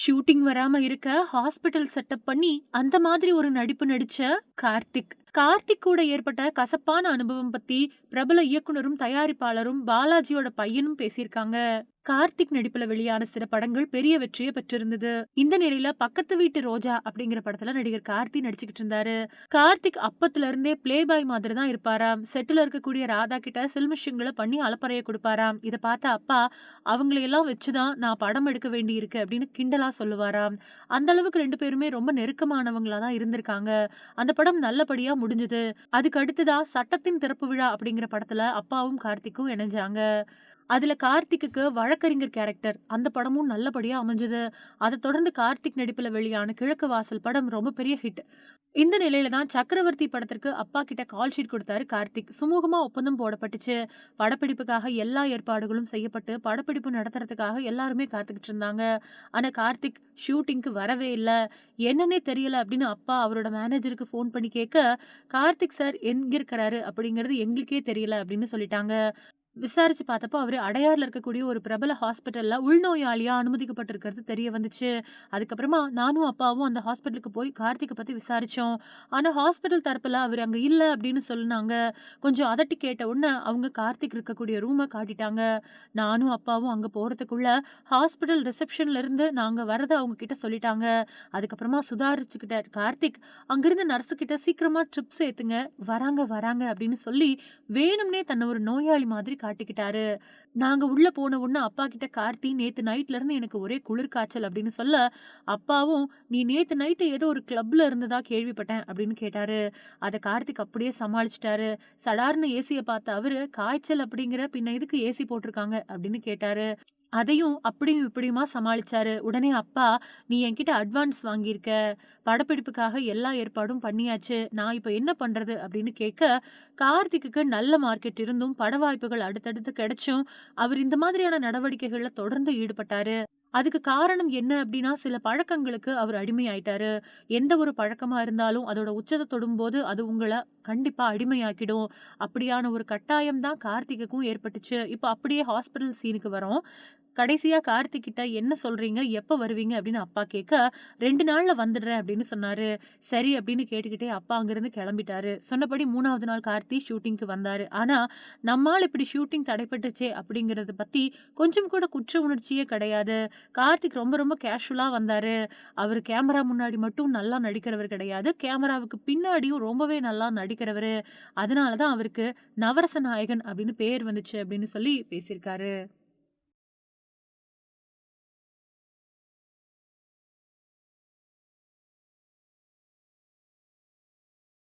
Shooting வராம இருக்க hospital setup பண்ணி அந்த மாதிரி ஒரு நடிப்பு நடிச்ச கார்த்திக். கார்த்திக் கூட ஏற்பட்ட கசப்பான அனுபவம் பத்தி பிரபல இயக்குனரும் தயாரிப்பாளரும் பாலாஜியோட பையனும் பேசியிருக்காங்க. கார்த்திக் நடிப்புல வெளியான சில படங்கள் பெரிய வெற்றியை பெற்றிருந்தது. இந்த நிலையில பக்கத்து வீட்டு ரோஜா அப்படிங்கிற படத்துல நடிகர் கார்த்தி நடிச்சுக்கிட்டு இருந்தாரு. கார்த்திக் அப்பத்துல இருந்தே பிளே பாய் மாதிரி தான் இருப்பாராம் செட்டில் இருக்கக்கூடிய ராதா கிட்ட சில்மிஷங்களை பண்ணி அலப்பறைய கொடுப்பாராம். இதை பார்த்த அப்பா அவங்களையெல்லாம் வச்சுதான் நான் படம் எடுக்க வேண்டி இருக்கு அப்படின்னு கிண்டலா சொல்லுவாராம். அந்த அளவுக்கு ரெண்டு பேருமே ரொம்ப நெருக்கமானவங்களா தான் இருந்திருக்காங்க. அந்த படம் நல்லபடியா முடிஞ்சது. அதுக்கு அடுத்ததா சட்டத்தின் திறப்பு விழா அப்படிங்கிற படத்துல அப்பாவும் கார்த்திக்கும் இணைஞ்சாங்க. அதுல கார்த்திக்கு வழக்கறிஞர் கேரக்டர் அந்த படமும் நல்லபடியா அமைஞ்சது. அதை தொடர்ந்து கார்த்திக் நடிப்புல வெளியான கிழக்கு வாசல் படம் ரொம்ப பெரிய ஹிட் இந்த நிலையில தான் சக்கரவர்த்தி படத்திற்கு அப்பா கிட்ட கால் ஷீட் கொடுத்தாரு கார்த்திக். சுமூகமா ஒப்பந்தம் போடப்பட்டுச்சு. படப்பிடிப்புக்காக எல்லா ஏற்பாடுகளும் செய்யப்பட்டு படப்பிடிப்பு நடத்துறதுக்காக எல்லாருமே காத்துக்கிட்டு இருந்தாங்க. ஆனா கார்த்திக் ஷூட்டிங்க்கு வரவே இல்லை. என்னன்னே தெரியல அப்படின்னு அப்பா அவரோட மேனேஜருக்கு ஃபோன் பண்ணி கேட்க கார்த்திக் சார் எங்க இருக்கிறாரு? அப்படிங்கிறது எங்களுக்கே தெரியல அப்படின்னு சொல்லிட்டாங்க. விசாரிச்சு பார்த்தப்போ அவர் அடையாறில் இருக்கக்கூடிய ஒரு பிரபல ஹாஸ்பிட்டலில் உள்நோயாளியாக அனுமதிக்கப்பட்டிருக்கிறது தெரிய வந்துச்சு. அதுக்கப்புறமா நானும் அப்பாவும் அந்த ஹாஸ்பிட்டலுக்கு போய் கார்த்திகை பற்றி விசாரித்தோம் ஆனால் ஹாஸ்பிட்டல் தரப்பில் அவர் அங்கே இல்லை அப்படின்னு சொன்னாங்க. கொஞ்சம் அதட்டி கேட்ட உடனே அவங்க கார்த்திக் இருக்கக்கூடிய ரூமை காட்டிட்டாங்க. நானும் அப்பாவும் அங்கே போகிறதுக்குள்ள ஹாஸ்பிட்டல் ரிசப்ஷன்லேருந்து இருந்து வரதை அவங்க கிட்ட சொல்லிட்டாங்க. அதுக்கப்புறமா சுதாரிச்சுக்கிட்ட கார்த்திக் அங்கேருந்து நர்ஸு கிட்ட சீக்கிரமாக ட்ரிப்ஸ் ஏற்றுங்க வராங்க வராங்க அப்படின்னு சொல்லி வேணும்னே தன்னை ஒரு நோயாளி மாதிரி காட்டிக்கிட்டாரு. நாங்க உள்ள போன உடனே அப்பா கிட்ட கார்த்தி நேத்து நைட்ல இருந்து எனக்கு ஒரே குளிர் காய்ச்சல் அப்படின்னு சொல்ல அப்பாவும் நீ நேத்து நைட்டு ஏதோ ஒரு கிளப்ல இருந்ததா கேள்விப்பட்டேன் அப்படின்னு கேட்டாரு. அதை கார்த்திக் அப்படியே சமாளிச்சிட்டாரு. சடார்னு ஏசியை பார்த்த அவரு காய்ச்சல் அப்படிங்கிற பின்ன எதுக்கு ஏசி போட்டிருக்காங்க? அப்படின்னு கேட்டாரு. அதையும் அப்படியும் இப்படியுமா சமாளிச்சாரு. உடனே அப்பா நீ என்கிட்ட அட்வான்ஸ் வாங்கியிருக்க. படப்பிடிப்புக்காக எல்லா ஏற்பாடும் பண்ணியாச்சு. நான் இப்போ என்ன பண்றது? அப்படின்னு கேட்க கார்த்திக்கு நல்ல மார்க்கெட் இருந்தும் பட வாய்ப்புகள் அடுத்தடுத்து கிடைச்சும் அவர் இந்த மாதிரியான நடவடிக்கைகள்ல தொடர்ந்து ஈடுபட்டாரு. அதுக்கு காரணம் என்ன அப்படின்னா சில பழக்கங்களுக்கு அவர் அடிமையாயிட்டாரு. எந்த ஒரு பழக்கமா இருந்தாலும் அதோட உச்சத்தை தொடும்போது அது உங்களை கண்டிப்பா அடிமையாக்கிடும். அப்படியான ஒரு கட்டாயம் தான் கார்த்திக்குக்கும் ஏற்பட்டுச்சு. இப்போ அப்படியே ஹாஸ்பிட்டல் சீனுக்கு வரோம். கடைசியா கார்த்திக் கிட்ட என்ன சொல்றீங்க? எப்ப வருவீங்க? அப்படின்னு அப்பா கேட்க ரெண்டு நாள்ல வந்துடுறேன் அப்படின்னு சொன்னாரு. சரி அப்படின்னு கேட்டுக்கிட்டே அப்பா அங்கிருந்து கிளம்பிட்டாரு. சொன்னபடி மூணாவது நாள் கார்த்தி ஷூட்டிங்க்கு வந்தாரு. ஆனா நம்மால் இப்படி ஷூட்டிங் தடைப்பட்டுச்சே அப்படிங்கறத பத்தி கொஞ்சம் கூட குற்ற உணர்ச்சியே கிடையாது. கார்த்திக் ரொம்ப ரொம்ப கேஷுவலா வந்தாரு. அவர் கேமரா முன்னாடி மட்டும் நல்லா நடிக்கிறவர் கிடையாது. கேமராவுக்கு பின்னாடியும் ரொம்பவே நல்லா அவரு அதனால தான் அவருக்கு நவரச நாயகன் அப்படின்னு பேர் வந்துச்சு அப்படின்னு சொல்லி பேசியிருக்காரு.